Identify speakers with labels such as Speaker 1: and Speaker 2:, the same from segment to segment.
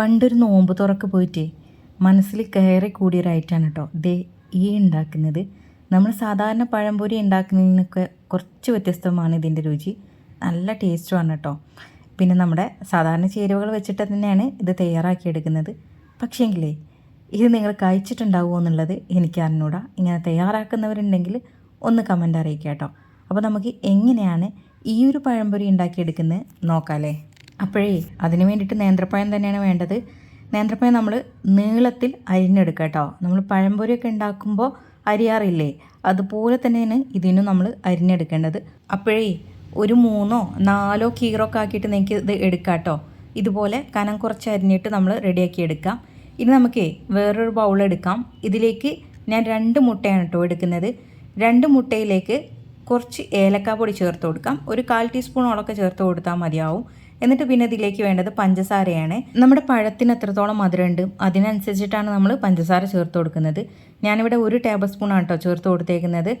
Speaker 1: പണ്ടൊരു നോമ്പ് തുറക്ക് പോയിട്ട് മനസ്സിൽ കയറി കൂടിയൊരൈറ്റാണ് കേട്ടോ ദേ ഈ ഉണ്ടാക്കുന്നത്. നമ്മൾ സാധാരണ പഴംപൊരി ഉണ്ടാക്കുന്നതിനൊക്കെ കുറച്ച് വ്യത്യസ്തമാണ് ഇതിന്റെ രുചി. നല്ല ടേസ്റ്റുമാണ് കേട്ടോ പിന്നെ നമ്മുടെ സാധാരണ ചേരുവകൾ വെച്ചിട്ട് തന്നെയാണ് ഇത് തയ്യാറാക്കിയെടുക്കുന്നത്. പക്ഷേങ്കിലേ ഇത് നിങ്ങൾ കഴിച്ചിട്ടുണ്ടാവുമോ എന്നുള്ളത് എനിക്ക് അറിഞ്ഞൂടാ. ഇങ്ങനെ തയ്യാറാക്കുന്നവരുണ്ടെങ്കിൽ ഒന്ന് കമന്റ് അറിയിക്കാം കേട്ടോ അപ്പോൾ നമുക്ക് എങ്ങനെയാണ് ഈ ഒരു പഴംപൊരി ഉണ്ടാക്കിയെടുക്കുന്നത് നോക്കാമല്ലേ? അപ്പോഴേ അതിന് വേണ്ടിയിട്ട് നേന്ത്രപ്പഴം തന്നെയാണ് വേണ്ടത്. നേന്ത്രപ്പഴം നമ്മൾ നീളത്തിൽ അരിഞ്ഞെടുക്കുക കേട്ടോ. നമ്മൾ പഴംപൊരിയൊക്കെ ഉണ്ടാക്കുമ്പോൾ അരിയാറില്ലേ? അതുപോലെ തന്നെയാണ് ഇതിനും നമ്മൾ അരിഞ്ഞെടുക്കേണ്ടത്. അപ്പോഴേ ഒരു മൂന്നോ നാലോ കീറൊക്കെ ആക്കിയിട്ട് നിങ്ങൾക്ക് ഇത് എടുക്കാം കേട്ടോ. ഇതുപോലെ കനം കുറച്ച് അരിഞ്ഞിട്ട് നമ്മൾ റെഡിയാക്കി എടുക്കാം. ഇനി നമുക്ക് വേറൊരു ബൗൾ എടുക്കാം. ഇതിലേക്ക് ഞാൻ രണ്ട് മുട്ടയാണ് കേട്ടോ എടുക്കുന്നത്. രണ്ട് മുട്ടയിലേക്ക് കുറച്ച് ഏലക്ക പൊടി ചേർത്ത് കൊടുക്കാം. ഒരു കാൽ ടീസ്പൂണോളൊക്കെ ചേർത്ത് കൊടുത്താൽ മതിയാവും. എന്നിട്ട് പിന്നെ ഇതിലേക്ക് വേണ്ടത് പഞ്ചസാരയാണ്. നമ്മുടെ പഴത്തിന് എത്രത്തോളം മധുരമുണ്ട് അതിനനുസരിച്ചിട്ടാണ് നമ്മൾ പഞ്ചസാര ചേർത്ത് കൊടുക്കുന്നത്. ഞാനിവിടെ ഒരു ടേബിൾ സ്പൂണാണ് കേട്ടോ ചേർത്ത് കൊടുത്തേക്കുന്നത്.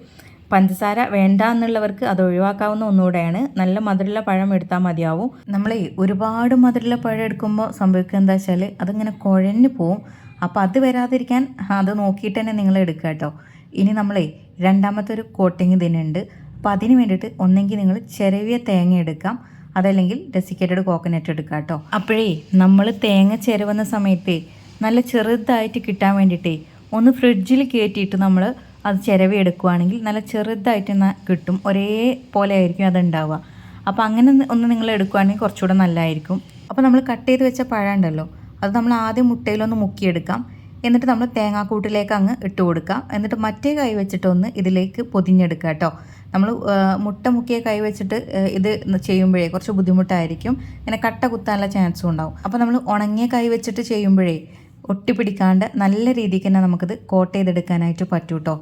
Speaker 1: പഞ്ചസാര വേണ്ട എന്നുള്ളവർക്ക് അത് ഒഴിവാക്കാവുന്ന ഒന്നുകൂടെയാണ്. നല്ല മധുരമുള്ള പഴം എടുത്താൽ മതിയാവും. നമ്മൾ ഒരുപാട് മധുരമുള്ള പഴം എടുക്കുമ്പോൾ സംഭവിക്കുക എന്താ വെച്ചാൽ അതിങ്ങനെ കുഴഞ്ഞു പോവും. അപ്പോൾ അത് വരാതിരിക്കാൻ അത് നോക്കിയിട്ട് തന്നെ നിങ്ങൾ എടുക്കുക കേട്ടോ. ഇനി നമ്മളേ രണ്ടാമത്തെ ഒരു കോട്ടിങ് ഇതിനുണ്ട്. അപ്പോൾ അതിന് വേണ്ടിയിട്ട് ഒന്നെങ്കിൽ നിങ്ങൾ ചെറിയ തേങ്ങ എടുക്കാം. അതല്ലെങ്കിൽ ഡെസിക്കേറ്റഡ് കോക്കനട്ട് എടുക്കുക കേട്ടോ. അപ്പോഴേ നമ്മൾ തേങ്ങ ചേരുവന്ന സമയത്ത് നല്ല ചെറുതായിട്ട് കിട്ടാൻ വേണ്ടിയിട്ടേ ഒന്ന് ഫ്രിഡ്ജിൽ കയറ്റിയിട്ട് നമ്മൾ അത് ചിരവി എടുക്കുവാണെങ്കിൽ നല്ല ചെറുതായിട്ട് കിട്ടും. ഒരേ പോലെ ആയിരിക്കും അത് ഉണ്ടാവുക. അപ്പോൾ അങ്ങനെ ഒന്ന് നിങ്ങൾ എടുക്കുകയാണെങ്കിൽ കുറച്ചുകൂടെ നല്ലതായിരിക്കും. അപ്പോൾ നമ്മൾ കട്ട് ചെയ്ത് വെച്ച പഴം ഉണ്ടല്ലോ അത് നമ്മൾ ആദ്യം മുട്ടയിലൊന്ന് മുക്കിയെടുക്കാം. എന്നിട്ട് നമ്മൾ തേങ്ങാക്കൂട്ടിലേക്ക് അങ്ങ് ഇട്ട് കൊടുക്കാം. എന്നിട്ട് മറ്റേ കൈ വെച്ചിട്ടൊന്ന് ഇതിലേക്ക് പൊതിഞ്ഞെടുക്കുക കേട്ടോ. നമ്മൾ മുട്ട മുക്കിയ കൈ വെച്ചിട്ട് ഇത് ചെയ്യുമ്പോഴേ കുറച്ച് ബുദ്ധിമുട്ടായിരിക്കും. ഇങ്ങനെ കട്ട കുത്താനുള്ള ചാൻസും ഉണ്ടാവും. അപ്പോൾ നമ്മൾ ഉണങ്ങിയ കൈ വെച്ചിട്ട് ചെയ്യുമ്പോഴേ ഒട്ടിപ്പിടിക്കാണ്ട് നല്ല രീതിക്ക് തന്നെ നമുക്കിത് കോട്ട് ചെയ്തെടുക്കാനായിട്ട് പറ്റും കേട്ടോ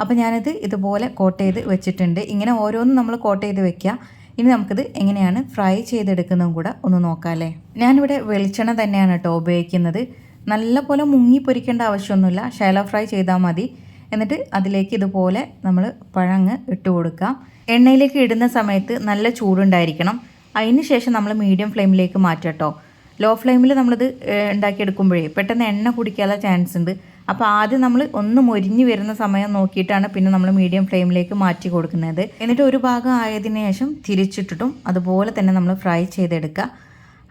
Speaker 1: അപ്പോൾ ഞാനിത് ഇതുപോലെ കോട്ട് ചെയ്ത് വെച്ചിട്ടുണ്ട്. ഇങ്ങനെ ഓരോന്നും നമ്മൾ കോട്ട് ചെയ്ത് വെക്കുക ഇനി നമുക്കിത് എങ്ങനെയാണ് ഫ്രൈ ചെയ്തെടുക്കുന്നതും കൂടെ ഒന്ന് നോക്കാമല്ലേ ഞാനിവിടെ വെളിച്ചെണ്ണ തന്നെയാണ് കേട്ടോ ഉപയോഗിക്കുന്നത്. നല്ല പോലെ മുങ്ങി പൊരിക്കേണ്ട ആവശ്യമൊന്നുമില്ല. ഷാലോ ഫ്രൈ ചെയ്താൽ മതി. എന്നിട്ട് അതിലേക്ക് ഇതുപോലെ നമ്മൾ പഴങ്ങ് ഇട്ട് കൊടുക്കാം എണ്ണയിലേക്ക് ഇടുന്ന സമയത്ത് നല്ല ചൂടുണ്ടായിരിക്കണം. അതിന് ശേഷം നമ്മൾ മീഡിയം ഫ്ലെയിമിലേക്ക് മാറ്റാം കേട്ടോ ലോ ഫ്ലെയിമിൽ നമ്മളിത് ഉണ്ടാക്കിയെടുക്കുമ്പോഴേ പെട്ടെന്ന് എണ്ണ കുടിക്കാനുള്ള ചാൻസ് ഉണ്ട്. അപ്പോൾ ആദ്യം നമ്മൾ ഒന്ന് മൊരിഞ്ഞ് വരുന്ന സമയം നോക്കിയിട്ടാണ് പിന്നെ നമ്മൾ മീഡിയം ഫ്ലെയിമിലേക്ക് മാറ്റി കൊടുക്കുന്നത്. എന്നിട്ട് ഒരു ഭാഗം ആയതിനു ശേഷം തിരിച്ചിട്ടിട്ടും അതുപോലെ തന്നെ നമ്മൾ ഫ്രൈ ചെയ്തെടുക്കുക.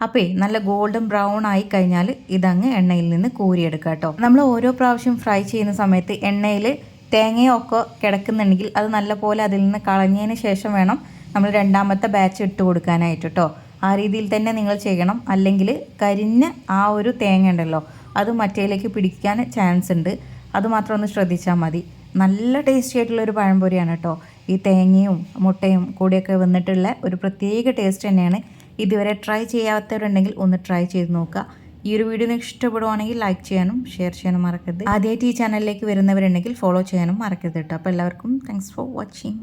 Speaker 1: അപ്പേ നല്ല ഗോൾഡൻ ബ്രൗൺ ആയി കഴിഞ്ഞാൽ ഇതങ്ങ് എണ്ണയിൽ നിന്ന് കോരിയെടുക്കുക കേട്ടോ നമ്മൾ ഓരോ പ്രാവശ്യം ഫ്രൈ ചെയ്യുന്ന സമയത്ത് എണ്ണയിൽ തേങ്ങയോ ഒക്കെ കിടക്കുന്നുണ്ടെങ്കിൽ അത് നല്ലപോലെ അതിൽ നിന്ന് കളഞ്ഞതിന് ശേഷം വേണം നമ്മൾ രണ്ടാമത്തെ ബാച്ച് ഇട്ട് കൊടുക്കാനായിട്ട് കേട്ടോ ആ രീതിയിൽ തന്നെ നിങ്ങൾ ചെയ്യണം. അല്ലെങ്കിൽ കരിഞ്ഞ ആ ഒരു തേങ്ങ ഉണ്ടല്ലോ അത് മറ്റേലേക്ക് പിടിക്കാൻ ചാൻസ് ഉണ്ട്. അത് മാത്രം ഒന്ന് ശ്രദ്ധിച്ചാൽ മതി. നല്ല ടേസ്റ്റി ആയിട്ടുള്ള ഒരു പഴംപൊരിയാണ് കേട്ടോ ഈ തേങ്ങയും മുട്ടയും കൂടിയൊക്കെ വന്നിട്ടുള്ള ഒരു പ്രത്യേക ടേസ്റ്റ് തന്നെയാണ് ഇതുവരെ ട്രൈ ചെയ്യാത്തവരുണ്ടെങ്കിൽ ഒന്ന് ട്രൈ ചെയ്ത് നോക്കുക. ഈ ഒരു വീഡിയോ നിങ്ങൾക്ക് ഇഷ്ടപ്പെടുവാണെങ്കിൽ ലൈക്ക് ചെയ്യാനും ഷെയർ ചെയ്യാനും മറക്കരുത്. ആദ്യമായിട്ട് ഈ ചാനലിലേക്ക് വരുന്നവരുണ്ടെങ്കിൽ ഫോളോ ചെയ്യാനും മറക്കരുത് കേട്ടോ അപ്പോൾ എല്ലാവർക്കും താങ്ക്സ് ഫോർ വാച്ചിങ്